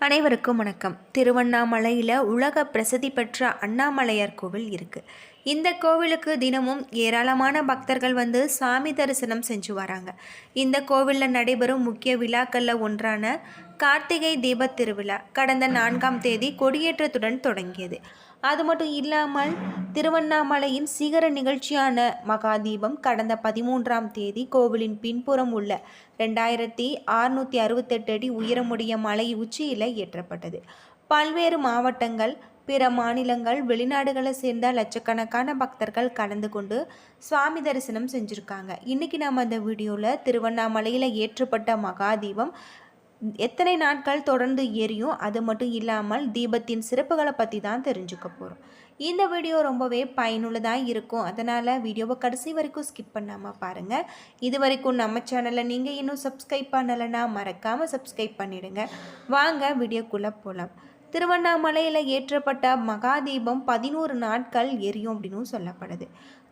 அனைவருக்கும் வணக்கம். திருவண்ணாமலையில் உலக பிரசித்தி பெற்ற அண்ணாமலையார் கோவில் இருக்குது இந்த கோவிலுக்கு தினமும் ஏராளமான பக்தர்கள் வந்து சாமி தரிசனம் செஞ்சு வராங்க. இந்த கோவிலில் நடைபெறும் முக்கிய விழாக்களில் ஒன்றான கார்த்திகை தீபத் திருவிழா கடந்த நான்காம் தேதி கொடியேற்றத்துடன் தொடங்கியது. அது மட்டும் இல்லாமல் திருவண்ணாமலையின் சிகர நிகழ்ச்சியான மகாதீபம் கடந்த பதிமூன்றாம் தேதி கோவிலின் பின்புறம் உள்ள ரெண்டாயிரத்தி அறுநூற்றி அறுபத்தெட்டு அடி உயரமுடைய மலை உச்சியில் ஏற்றப்பட்டது. பல்வேறு மாவட்டங்கள் பிற மாநிலங்கள் வெளிநாடுகளை சேர்ந்த லட்சக்கணக்கான பக்தர்கள் கலந்து கொண்டு சுவாமி தரிசனம் செஞ்சுருக்காங்க. இன்றைக்கி நம்ம அந்த வீடியோவில் திருவண்ணாமலையில் ஏற்றப்பட்ட மகாதீபம் எத்தனை நாட்கள் தொடர்ந்து எரியும் அது மட்டும் இல்லாமல் தீபத்தின் சிறப்புகளை பற்றி தான் தெரிஞ்சுக்க போகிறோம் இந்த வீடியோ ரொம்பவே பயனுள்ளதாக இருக்கும். அதனால் வீடியோவை கடைசி வரைக்கும் ஸ்கிப் பண்ணாமல் பாருங்கள் இது வரைக்கும் நம்ம சேனலை நீங்கள் இன்னும் சப்ஸ்கிரைப் பண்ணலைன்னா மறக்காமல் சப்ஸ்கிரைப் பண்ணிவிடுங்க வாங்க வீடியோக்குள்ளே போகலாம் திருவண்ணாமலையில் ஏற்றப்பட்ட மகாதீபம் பதினோரு நாட்கள் எரியும் அப்படின்னு சொல்லப்படுது.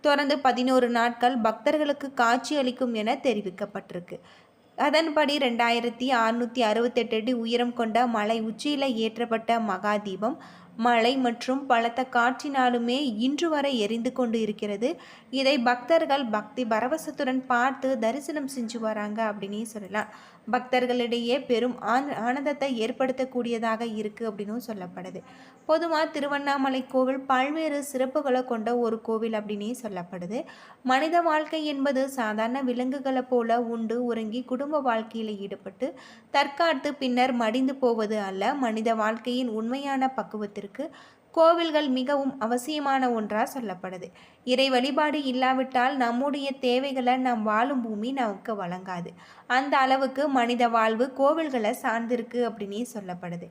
தொடர்ந்து பதினோரு நாட்கள் பக்தர்களுக்கு காட்சி அளிக்கும் என தெரிவிக்கப்பட்டிருக்கு. அதன்படி ரெண்டாயிரத்தி அறுநூற்றி அறுபத்தெட்டு அடி உயரம் கொண்ட மலை உச்சியில் ஏற்றப்பட்ட மகாதீபம். மழை மற்றும் பலத்த காற்றினாலுமே இன்று வரை எரிந்து கொண்டு இருக்கிறது. இதை பக்தர்கள் பக்தி பரவசத்துடன் பார்த்து தரிசனம் செஞ்சு வராங்க அப்படின்னே சொல்லலாம். பக்தர்களிடையே பெரும் ஆனந்தத்தை ஏற்படுத்தக்கூடியதாக இருக்குது அப்படின்னும் சொல்லப்படுது. பொதுவாக திருவண்ணாமலை கோவில் பல்வேறு சிறப்புகளை கொண்ட ஒரு கோவில் அப்படின்னே சொல்லப்படுது. மனித வாழ்க்கை என்பது சாதாரண விலங்குகளை போல உண்டு உறங்கி குடும்ப வாழ்க்கையில் ஈடுபட்டு தற்காத்து பின்னர் மடிந்து போவது அல்ல மனித வாழ்க்கையின் உண்மையான பக்குவத்திற்கு கோவில்கள் மிகவும் அவசியமான ஒன்றாக சொல்லப்படுது. இறை வழிபாடு இல்லாவிட்டால் நம்முடைய தேவைகளை நாம் வாழும் பூமி நமக்கு வழங்காது. அந்த அளவுக்கு மனித வாழ்வு கோவில்களை சார்ந்திருக்கு அப்படின்னே சொல்லப்படுது.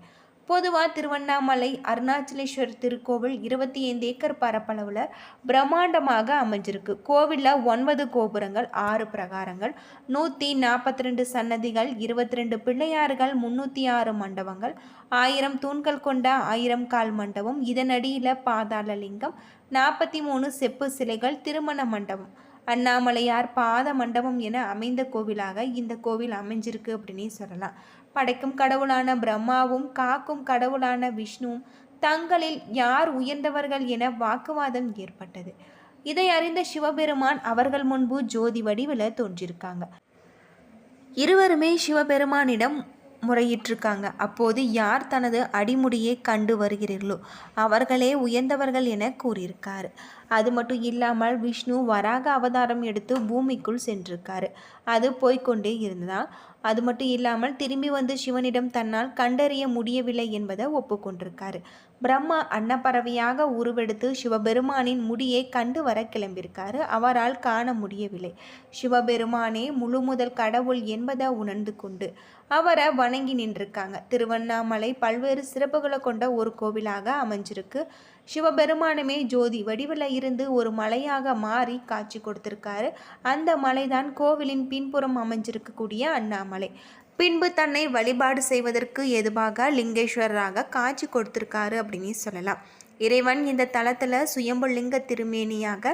பொதுவாக திருவண்ணாமலை அருணாச்சலேஸ்வர் திருக்கோவில் இருபத்தி ஐந்து ஏக்கர் பரப்பளவில் பிரம்மாண்டமாக அமைஞ்சிருக்கு. கோவிலில் ஒன்பது கோபுரங்கள் ஆறு பிரகாரங்கள் நூற்றி நாற்பத்தி ரெண்டு சன்னதிகள் இருபத்தி ரெண்டு பிள்ளையாறுகள் முந்நூற்றி ஆறு மண்டபங்கள் ஆயிரம் தூண்கள் கொண்ட ஆயிரம் கால் மண்டபம் இதனடியில் பாதாள லிங்கம் நாற்பத்தி மூணு செப்பு சிலைகள் திருமண மண்டபம். அண்ணாமலையார் பாத மண்டபம் என அமைந்த கோவிலாக இந்த கோவில் அமைஞ்சிருக்கு அப்படின்னே சொல்லலாம். படைக்கும் கடவுளான பிரம்மாவும் காக்கும் கடவுளான விஷ்ணுவும் தங்களில் யார் உயர்ந்தவர்கள் என வாக்குவாதம் ஏற்பட்டது. இதை அறிந்த சிவபெருமான் அவர்கள் முன்பு ஜோதி வடிவில் தோன்றியிருக்காங்க இருவருமே சிவபெருமானிடம் முறையிட்டிருக்காங்க. அப்போது யார் தனது அடிமுடியை கண்டு வருகிறீர்களோ அவர்களே உயர்ந்தவர்கள் என கூறியிருக்காரு. அது மட்டும் இல்லாமல் விஷ்ணு வராக அவதாரம் எடுத்து பூமிக்குள் சென்றிருக்காரு. அது போய்கொண்டே இருந்ததால் அது மட்டும் இல்லாமல் திரும்பி வந்து சிவனிடம் தன்னால் கண்டறிய முடியவில்லை என்பதை ஒப்புக்கொண்டிருக்காரு. பிரம்மா அன்னப்பறவையாக உருவெடுத்து சிவபெருமானின் முடியை கண்டு வர கிளம்பியிருக்காரு. அவரால் காண முடியவில்லை. சிவபெருமானே முழு முதல் கடவுள் என்பதை உணர்ந்து கொண்டு அவரை வணங்கி நின்றிருக்காங்க. திருவண்ணாமலை பல்வேறு சிறப்புகளை கொண்ட ஒரு கோவிலாக அமைஞ்சிருக்கு. சிவபெருமானுமே ஜோதி வடிவில் இருந்து ஒரு மலையாக மாறி காட்சி கொடுத்திருக்காரு. அந்த மலைதான் கோவிலின் பின்புறம் அமைஞ்சிருக்கக்கூடிய அண்ணாமலை. பின்பு தன்னை வழிபாடு செய்வதற்கு எதுவாக லிங்கேஸ்வரராக காட்சி கொடுத்திருக்காரு அப்படின்னு சொல்லலாம். இறைவன் இந்த தளத்தில் சுயம்புலிங்க திருமேனியாக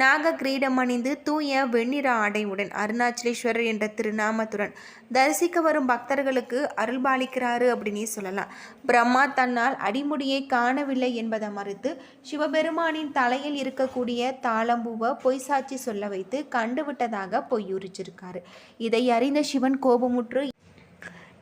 நாக கிரீடம் அணிந்து தூய வெண்ணிற ஆடையுடன் அருணாச்சலேஸ்வரர் என்ற திருநாமத்துடன் தரிசிக்க வரும் பக்தர்களுக்கு அருள்பாலிக்கிறாரு அப்படின்னு சொல்லலாம். பிரம்மா தன்னால் அடிமுடியை காணவில்லை என்பதை மறுத்து சிவபெருமானின் தலையில் இருக்கக்கூடிய தாளம்பூவை பொய் சாட்சி சொல்ல வைத்து கண்டுவிட்டதாக பொய்யுரிச்சிருக்காரு. இதை அறிந்த சிவன் கோபமுற்று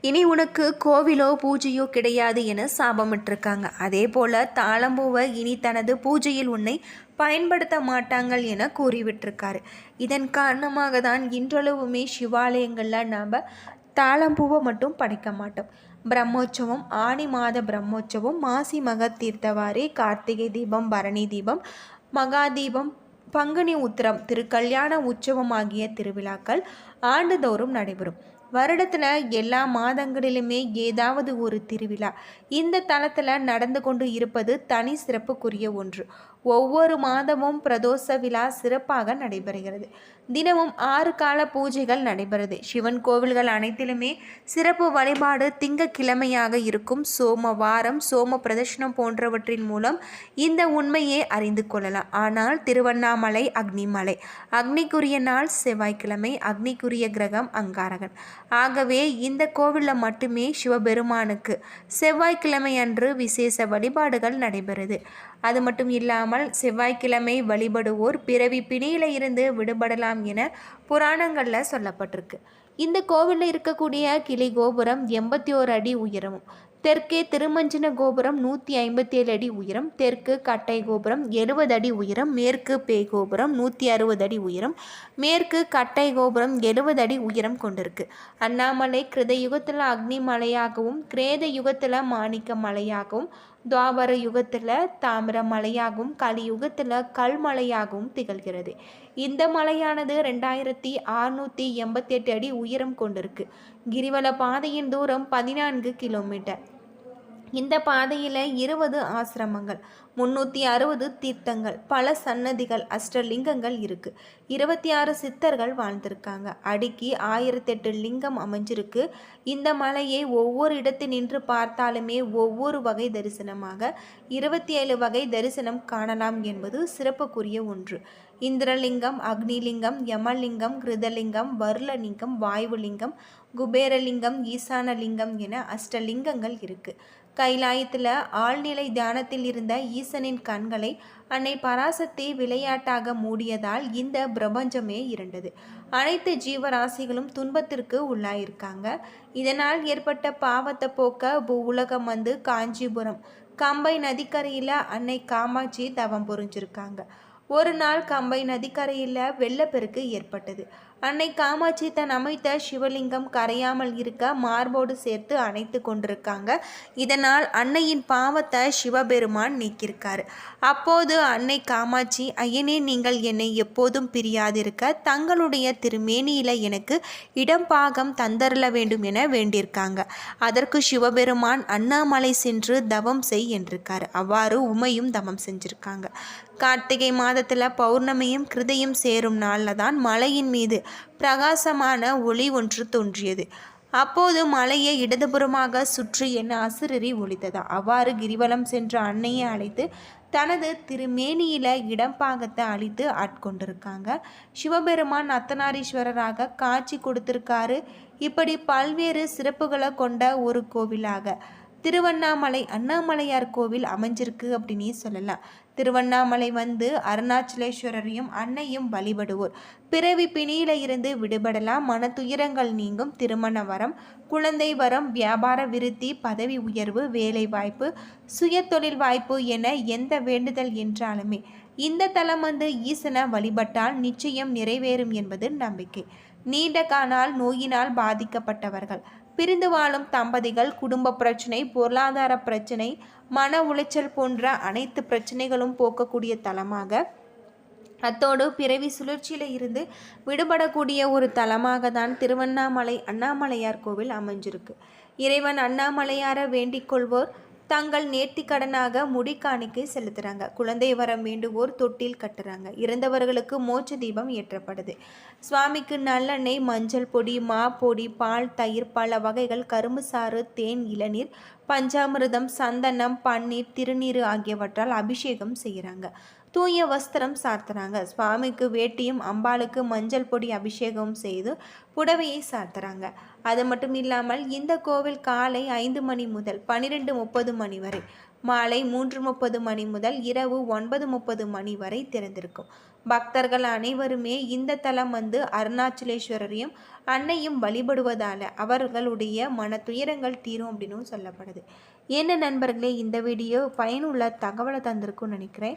இனி உனக்கு கோவிலோ பூஜையோ கிடையாது என சாபமிட்டிருக்காங்க. அதே போல் தாளம்பூவை இனி தனது பூஜையில் உன்னை பயன்படுத்த மாட்டாங்கள் என கூறிவிட்டிருக்காரு. இதன் காரணமாக தான் இன்றளவுமே சிவாலயங்களில் நாம் தாளம்பூவை மட்டும் படைக்க மாட்டோம். பிரம்மோற்சவம் ஆணி மாத பிரம்மோற்சவம் மாசி மக தீர்த்தவாரி கார்த்திகை தீபம் பரணி தீபம் மகா தீபம் பங்குனி உத்திரம் திருக்கல்யாண உற்சவம் ஆகிய திருவிழாக்கள் ஆண்டுதோறும் நடைபெறும். வருடத்தில் எல்லா மாதங்களிலுமே ஏதாவது ஒரு திருவிழா. இந்த தளத்தில் நடந்து கொண்டு இருப்பது தனி சிறப்புக்குரிய ஒன்று. ஒவ்வொரு மாதமும் பிரதோஷ விழா சிறப்பாக நடைபெறுகிறது. தினமும் ஆறு கால பூஜைகள் நடைபெறுது. சிவன் கோவில்கள் அனைத்திலுமே சிறப்பு வழிபாடு திங்கக்கிழமையாக இருக்கும். சோம வாரம் சோம பிரதர்ஷனம் போன்றவற்றின் மூலம் இந்த உண்மையை அறிந்து கொள்ளலாம். ஆனால் திருவண்ணாமலை அக்னிமலை. அக்னிக்குரிய நாள் செவ்வாய்க்கிழமை அக்னிக்குரிய கிரகம் அங்காரகன். ஆகவே இந்த கோவிலில் மட்டுமே சிவபெருமானுக்கு செவ்வாய்க்கிழமை அன்று விசேஷ வழிபாடுகள் நடைபெறுது. அது மட்டும் இல்லாமல் செவ்வாய்க்கிழமை வழிபடுவோர் பிறவி பிணியில் இருந்து விடுபடலாம் என புராணங்களில் சொல்லப்பட்டிருக்கு. இந்த கோவிலில் இருக்கக்கூடிய கிளி கோபுரம் எண்பத்தி ஓரு அடி உயரமும் தெற்கே திருமஞ்சன கோபுரம் நூற்றி ஐம்பத்தி ஏழு அடி உயரம் தெற்கு கட்டை கோபுரம் எழுபது அடி உயரம் மேற்கு பேய் கோபுரம் நூற்றி அறுபது அடி உயரம் மேற்கு கட்டை கோபுரம் எழுபது அடி உயரம் கொண்டிருக்கு. அண்ணாமலை கிருத யுகத்தில் அக்னி மலையாகவும் கிரேத யுகத்தில் மாணிக்க மலையாகவும் துவாபர யுகத்தில் தாமிர மலையாகவும் கலியுகத்தில் கல்மலையாகவும் திகழ்கிறது. இந்த மலையானது ரெண்டாயிரத்தி அறுநூற்றி எண்பத்தி எட்டு அடி உயரம் கொண்டிருக்கு. கிரிவல பாதையின் தூரம் பதினான்கு கிலோமீட்டர். இந்த பாதையில் இருபது ஆசிரமங்கள் முன்னூற்றி அறுபது தீர்த்தங்கள் பல சன்னதிகள் அஷ்டலிங்கங்கள் இருக்குது இருபத்தி ஆறு சித்தர்கள் வாழ்ந்திருக்காங்க. அடுக்கி ஆயிரத்தெட்டு லிங்கம் அமைஞ்சிருக்கு. இந்த மலையை ஒவ்வொரு இடத்தில் நின்று பார்த்தாலுமே ஒவ்வொரு வகை தரிசனமாக இருபத்தி ஏழு வகை தரிசனம் காணலாம் என்பது சிறப்புக்குரிய ஒன்று. இந்திரலிங்கம் அக்னிலிங்கம் யமலிங்கம் கிருதலிங்கம் வருளலிங்கம் வாயுலிங்கம் குபேரலிங்கம் ஈசானலிங்கம் என அஷ்டலிங்கங்கள் இருக்குது கைலாயத்தில் ஆழ்நிலை தியானத்தில் இருந்த ஈசனின் கண்களை அன்னை பராசக்தி விளையாட்டாக மூடியதால் இந்த பிரபஞ்சமே இருண்டது. அனைத்து ஜீவராசிகளும் துன்பத்திற்கு உள்ளாயிருக்காங்க. இதனால் ஏற்பட்ட பாவத்தை போக்க பூவுலகம் உலகம் வந்து காஞ்சிபுரம் கம்பை நதிக்கரையில் அன்னை காமாட்சி தவம் புரிஞ்சிருக்காங்க. ஒரு நாள் கம்பை நதிக்கரையில் வெள்ளப்பெருக்கு ஏற்பட்டது. அன்னை காமாட்சி தன் அமைத்த சிவலிங்கம் கரையாமல் இருக்க மார்போடு சேர்த்து அணைத்து கொண்டிருக்காங்க. இதனால் அன்னையின் பாவத்தை சிவபெருமான் நீக்கியிருக்காரு. அப்போது அன்னை காமாட்சி ஐயனே நீங்கள் என்னை எப்போதும் பிரியாதிருக்க தங்களுடைய திருமேனியில் எனக்கு இடம் பாகம் தந்தரல வேண்டும் என வேண்டியிருக்காங்க. அதற்கு சிவபெருமான் அண்ணாமலை சென்று தவம் செய் என்றிருக்காரு. அவ்வாறு உமையும் தவம் செஞ்சிருக்காங்க. கார்த்திகை மாதத்தில் பௌர்ணமியும் கிருதையும் சேரும் நாளில் தான் மலையின் மீது பிரகாசமான ஒளி ஒன்று தோன்றியது. அப்போது மலையை இடதுபுறமாக சுற்றி என்ன அசுரறி ஒழித்ததா அவ்வாறு கிரிவலம் சென்ற அன்னையை அழைத்து தனது திருமேனியில இடம் பாகத்தை அழித்து ஆட்கொண்டிருக்காங்க. சிவபெருமான் அத்தனாரீஸ்வரராக காட்சி கொடுத்திருக்காரு. இப்படி பல்வேறு சிறப்புகளை கொண்ட ஒரு கோவிலாக. திருவண்ணாமலை அண்ணாமலையார் கோவில் அமைஞ்சிருக்கு அப்படின்னே சொல்லலாம். திருவண்ணாமலை வந்து அருணாச்சலேஸ்வரரையும் அன்னையும் வழிபடுவோர். பிறவி பிணியில இருந்து விடுபடலாம். மன துயரங்கள் நீங்கும். திருமண வரம் குழந்தை வரம் வியாபார விருத்தி பதவி உயர்வு வேலை வாய்ப்பு சுய தொழில் வாய்ப்பு என எந்த வேண்டுதல் என்றாலுமே இந்த தலம் வந்து ஈசனை வழிபட்டால் நிச்சயம் நிறைவேறும் என்பது நம்பிக்கை. நீண்ட காணால் நோயினால் பாதிக்கப்பட்டவர்கள். பிரிந்து வாழும் தம்பதிகள் குடும்ப பிரச்சனை பொருளாதார பிரச்சனை மன உளைச்சல் போன்ற அனைத்து பிரச்சனைகளும் போக்கக்கூடிய தலமாக அத்தோடு பிறவி சுழற்சியில் இருந்து விடுபடக்கூடிய ஒரு தலமாக தான் திருவண்ணாமலை அண்ணாமலையார் கோவில் அமைஞ்சிருக்கு. இறைவன் அண்ணாமலையாரை வேண்டிக் கொள்வோர் தங்கள் நேர்த்தி கடனாக முடி காணிக்கை செலுத்துகிறாங்க குழந்தை வரம் வேண்டுவோர் தொட்டில் கட்டுறாங்க. இறந்தவர்களுக்கு மோட்ச தீபம் ஏற்றப்படுது. சுவாமிக்கு நல்லெண்ணெய் மஞ்சள் பொடி மா பொடி பால் தயிர் பல வகைகள் கரும்பு சாறு தேன் இளநீர் பஞ்சாமிர்தம் சந்தனம் பன்னீர் திருநீர் ஆகியவற்றால் அபிஷேகம் செய்கிறாங்க தூய வஸ்திரம் சார்த்துறாங்க. சுவாமிக்கு வேட்டியும் அம்பாளுக்கு மஞ்சள் பொடி அபிஷேகம் செய்து புடவையை சார்த்துறாங்க. அது மட்டும் இல்லாமல் இந்த கோவில் காலை ஐந்து மணி முதல் பன்னிரெண்டு முப்பது மணி வரை மாலை மூன்று முப்பது மணி முதல் இரவு ஒன்பது முப்பது மணி வரை திறந்திருக்கும். பக்தர்கள் அனைவருமே இந்த தலம் வந்து அருணாச்சலேஸ்வரரையும் அன்னையும் வழிபடுவதால் அவர்களுடைய மன துயரங்கள் தீரும் அப்படின்னு சொல்லப்படுது. என்ன நண்பர்களே இந்த வீடியோ பயனுள்ள தகவலை தந்திருக்கும்னு நினைக்கிறேன்.